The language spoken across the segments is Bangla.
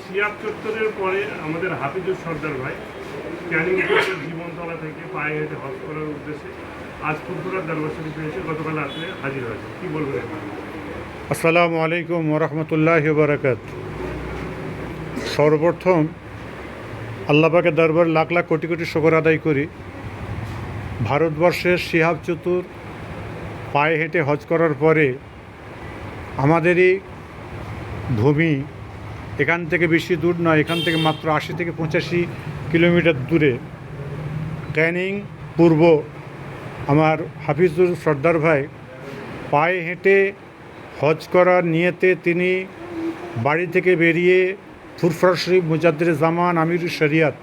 সিয়াব চত্বরের পরে আমাদের হাফিজুর সর্দার ভাই ক্যানিং জীবনতলা থেকে পায়ে হেঁটে হজ করার উদ্দেশ্যে আজ ফুলপুরার দরবার এসে গতকাল রাত্রে হাজির হয়েছে। কি বলবেন আসসালামু আলাইকুম ওরহমতুল্লাহ বারাকাত সর্বপ্রথম আল্লাপাকে দরবার লাখ লাখ কোটি কোটি শকর আদায় করি। ভারতবর্ষের শিহাব চতুর পায়ে হেঁটে হজ করার পরে আমাদেরই ভূমি এখান থেকে বেশি দূর নয়, এখান থেকে মাত্র আশি থেকে পঁচাশি কিলোমিটার দূরে। ক্যানিং পূর্ব। আমার হাফিজুর সর্দার ভাই পায়ে হেঁটে হজ করার নিয়েতে তিনি বাড়ি থেকে বেরিয়ে ফুরফর শরীফ মুজাদ্দের জামান, আমির শরিয়াত,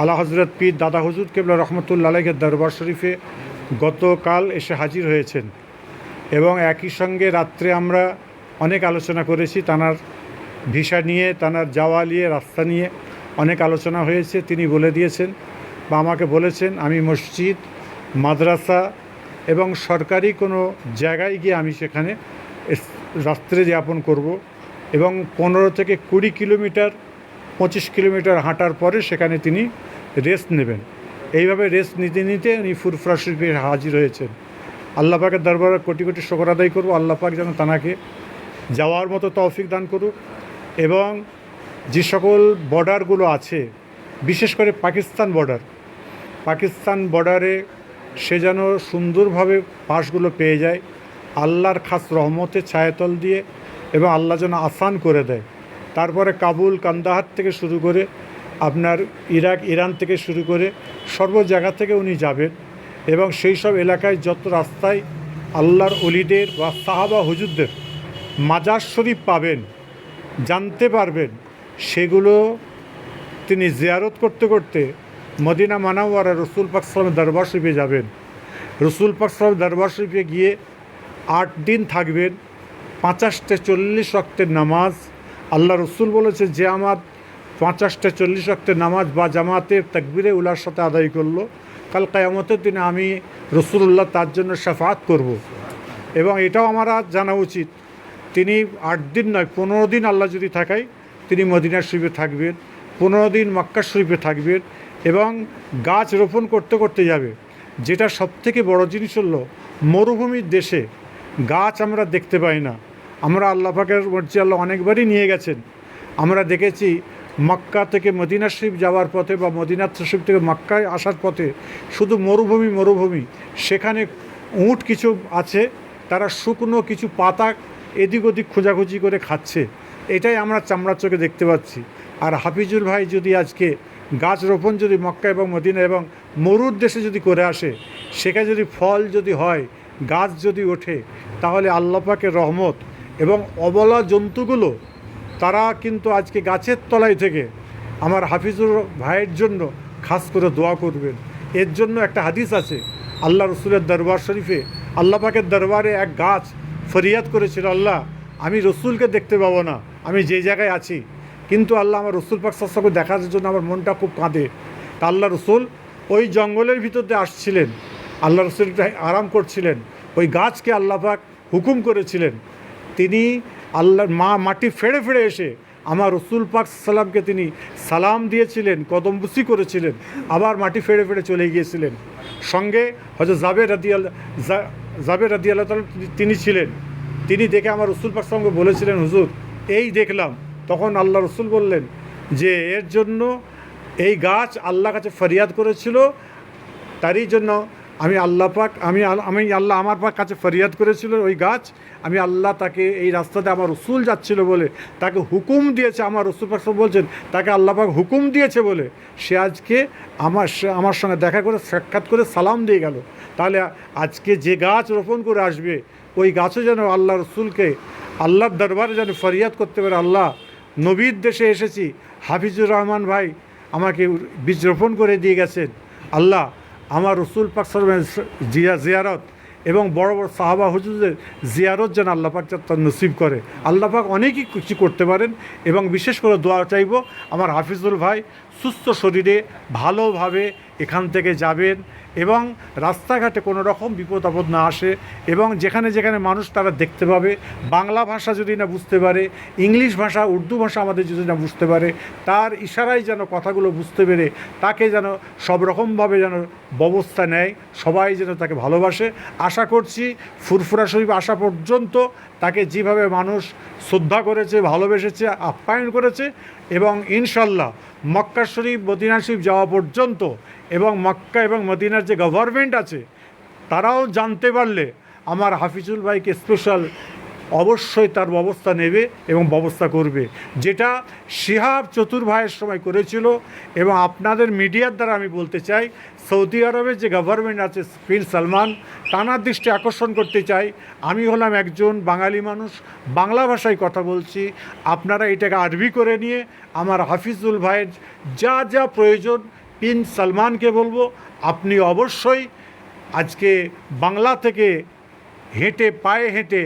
আলা হজরত পীর দাদা হুজুর কেবলা রহমতুল্লা আলাইহের দরবার শরীফে গতকাল এসে হাজির হয়েছেন। এবং একই সঙ্গে রাত্রে আমরা অনেক আলোচনা করেছি, তানার ভিসা নিয়ে, তানার যাওয়া নিয়ে, রাস্তা নিয়ে অনেক আলোচনা হয়েছে। তিনি বলে দিয়েছেন বা আমাকে বলেছেন, আমি মসজিদ, মাদ্রাসা এবং সরকারি কোনো জায়গায় গিয়ে আমি সেখানে রাত্রে যাপন করব এবং পনেরো থেকে কুড়ি কিলোমিটার, পঁচিশ কিলোমিটার হাঁটার পরে সেখানে তিনি রেস্ট নেবেন। এইভাবে রেস্ট নিতে নিতে উনি ফুরফুরা শরীফে হাজির হয়েছেন। আল্লাহ পাকের দরবারে কোটি কোটি শকর আদায় করব। আল্লাহ পাক যেন তানাকে যাওয়ার মতো তৌফিক দান করুক। এবং যে সকল বর্ডারগুলো আছে, বিশেষ করে পাকিস্তান বর্ডার, পাকিস্তান বর্ডারে সে যেন সুন্দরভাবে পাশগুলো পেয়ে যায়, আল্লাহর খাস রহমতে ছায়াতল দিয়ে এবং আল্লাহ যেন আসান করে দেয়। তারপরে কাবুল, কান্দাহার থেকে শুরু করে আপনার ইরাক, ইরান থেকে শুরু করে সর্ব জায়গা থেকে উনি যাবেন এবং সেই সব এলাকায় যত রাস্তায় আল্লাহর অলিদের বা সাহাবা হুজুরদের মাজার শরীফ পাবেন জানতে পারবেন, সেগুলো তিনি জিয়ারত করতে করতে মদিনা মানাওয়ারা রসুল পাক সালামের দরবার শরীফে যাবেন। রসুল পাক সালামের দরবার শরীফে গিয়ে আট দিন থাকবেন পঞ্চাশটা চল্লিশ রক্তের নামাজ। আল্লাহ রসুল বলেছে, যে আমার পঞ্চাশটা চল্লিশ রক্তের নামাজ বা জামাতে তাকবিরে উলার সাথে আদায় করল, কাল কায়ামতের দিনে আমি রসুল্লাহ তার জন্য সাফাত করব। এবং এটাও আমার জানা উচিত। তিনি আট দিন নয়, পনেরো দিন আল্লাহ যদি থাকায়, তিনি মদিনা শরীফে থাকবেন, পনেরো দিন মক্কা শরীফে থাকবেন এবং গাছ রোপণ করতে করতে যাবে। যেটা সবথেকে বড় জিনিস হলো, মরুভূমির দেশে গাছ আমরা দেখতে পাই না। আমরা আল্লাহ পাকের মর্জি আল্লাহ অনেকবারই নিয়ে গেছেন। আমরা দেখেছি মক্কা থেকে মদিনা শরীফ যাওয়ার পথে বা মদিনা শরীফ থেকে মক্কায় আসার পথে শুধু মরুভূমি মরুভূমি, সেখানে উঁট কিছু আছে, তারা শুকনো কিছু পাতা এদিক ওদিক খোঁজাখুঁজি করে খাচ্ছে। এটাই আমরা চামড়ার চোখে দেখতে পাচ্ছি। আর হাফিজুল ভাই যদি আজকে গাছ রোপণ যদি মক্কা এবং মদিনা এবং মরুর দেশে যদি করে আসে, সেখানে যদি ফল যদি হয়, গাছ যদি ওঠে, তাহলে আল্লাপাকের রহমত এবং অবলা জন্তুগুলো, তারা কিন্তু আজকে গাছের তলায় থেকে আমার হাফিজুর ভাইয়ের জন্য খাস করে দোয়া করবেন। এর জন্য একটা হাদিস আছে, আল্লাহ রসুলের দরবার শরীফে, আল্লাহ পাকের দরবারে এক গাছ ফরিয়াদ করেছিল, আল্লাহ, আমি রসুলকে দেখতে পাবো না, আমি যে জায়গায় আছি। কিন্তু আল্লাহ আমার রসুল পাক সাসাকে দেখার জন্য আমার মনটা খুব কাঁদে। তা আল্লাহ রসুল ওই জঙ্গলের ভিতর দিয়ে আসছিলেন। আল্লাহ রসুল আরাম করছিলেন। ওই গাছকে আল্লাহ পাক হুকুম করেছিলেন। তিনি আল্লাহর মা, মাটি ফেড়ে ফেড়ে এসে আমার রসুল পাক সালামকে তিনি সালাম দিয়েছিলেন, কদমবুসি করেছিলেন, আবার মাটি ফেড়ে ফেড়ে চলে গিয়েছিলেন। সঙ্গে হয়তো জাবের রাদি আল্লাহ জাবের রাদি আল্লাহ তিনি ছিলেন। তিনি দেখে আমার রসুল প্রসঙ্গে বলেছিলেন, হুজুর, এই দেখলাম। তখন আল্লাহ রসুল বললেন যে, এর জন্য এই গাছ আল্লাহ কাছে ফরিয়াদ করেছিল, তারই জন্য আমি আল্লাহ পাক, আমি আমি আল্লাহ আমার পাক কাছে ফরিয়াদ করেছিল ওই গাছ। আমি আল্লাহ তাকে এই রাস্তাতে আমার রসুল যাচ্ছিল বলে, তাকে হুকুম দিয়েছে আমার রসুল পাক সাহেব বলছেন, তাকে আল্লাহ পাক হুকুম দিয়েছে বলে। সে আজকে আমার আমার সঙ্গে দেখা করে, সাক্ষাৎ করে সালাম দিয়ে গেল। তাহলে আজকে যে গাছ রোপণ করে আসবে, ওই গাছও যেন আল্লাহ রসুলকে, আল্লাহর দরবারে যেন ফরিয়াদ করতে পারে। আল্লাহ, নবীর দেশে এসেছি, হাফিজুর রহমান ভাই আমাকে বীজ রোপণ করে দিয়ে গেছেন। আল্লাহ আমার রসুল পাক জিয়া, জিয়ারত এবং বড় বড় সাহাবা হুজুরদের জিয়ারত যেন আল্লাপাক তার নসিব করে। আল্লাপাক অনেকই কিছু করতে পারেন এবং বিশেষ করে দোয়া চাইব আমার হাফিজুল ভাই সুস্থ শরীরে ভালোভাবে এখান থেকে যাবেন এবং রাস্তাঘাটে কোনো রকম বিপদ আপদ না আসে এবং যেখানে যেখানে মানুষ তারা দেখতে পাবে, বাংলা ভাষা যদি না বুঝতে পারে, ইংলিশ ভাষা, উর্দু ভাষা আমাদের যদি না বুঝতে পারে, তার ইশারায় যেন কথাগুলো বুঝতে পেরে তাকে যেন সব রকমভাবে যেন ব্যবস্থা নেয়, সবাই যেন তাকে ভালোবাসে। আশা করছি ফুরফুরা শরীফ আসা পর্যন্ত তাকে যেভাবে মানুষ শ্রদ্ধা করেছে, ভালোবেসেছে, আপ্যায়ন করেছে এবং ইনশাল্লাহ মক্কা শরীফ, মদিনা শরীফ যাওয়া পর্যন্ত এবং মক্কা এবং মদিনার যে গভর্নমেন্ট আছে, তারাও জানতে পারলে আমার হাফিজুল ভাইকে স্পেশাল অবশ্যই তার ব্যবস্থা নেবে এবং ব্যবস্থা করবে। যেটা শিহাব চতুর ভাইয়ের সময় করেছিল এবং আপনাদের মিডিয়ার দ্বারা আমি বলতে চাই, সৌদি আরবের যে গভর্নমেন্ট আছে প্রিন্স সালমান, টানার দৃষ্টি আকর্ষণ করতে চাই। আমি হলাম একজন বাঙালি মানুষ, বাংলা ভাষায় কথা বলছি। আপনারা এটাকে আরবি করে নিয়ে আমার হাফিজুল ভাইয়ের যা যা প্রয়োজন প্রিন্স সালমানকে বলব। আপনি অবশ্যই আজকে বাংলা থেকে হেঁটে, পায়ে হেঁটে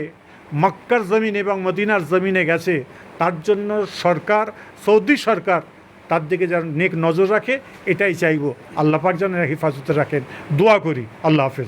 মক্কার জমিন এবং মদিনার জমিনে গেছে, তার জন্য সরকার, সৌদি সরকার তার দিকে যেন নেক নজর রাখে, এটাই চাইব। আল্লাহ পাক যেন হেফাজতে রাখেন। দোয়া করি। আল্লাহ হাফেজ।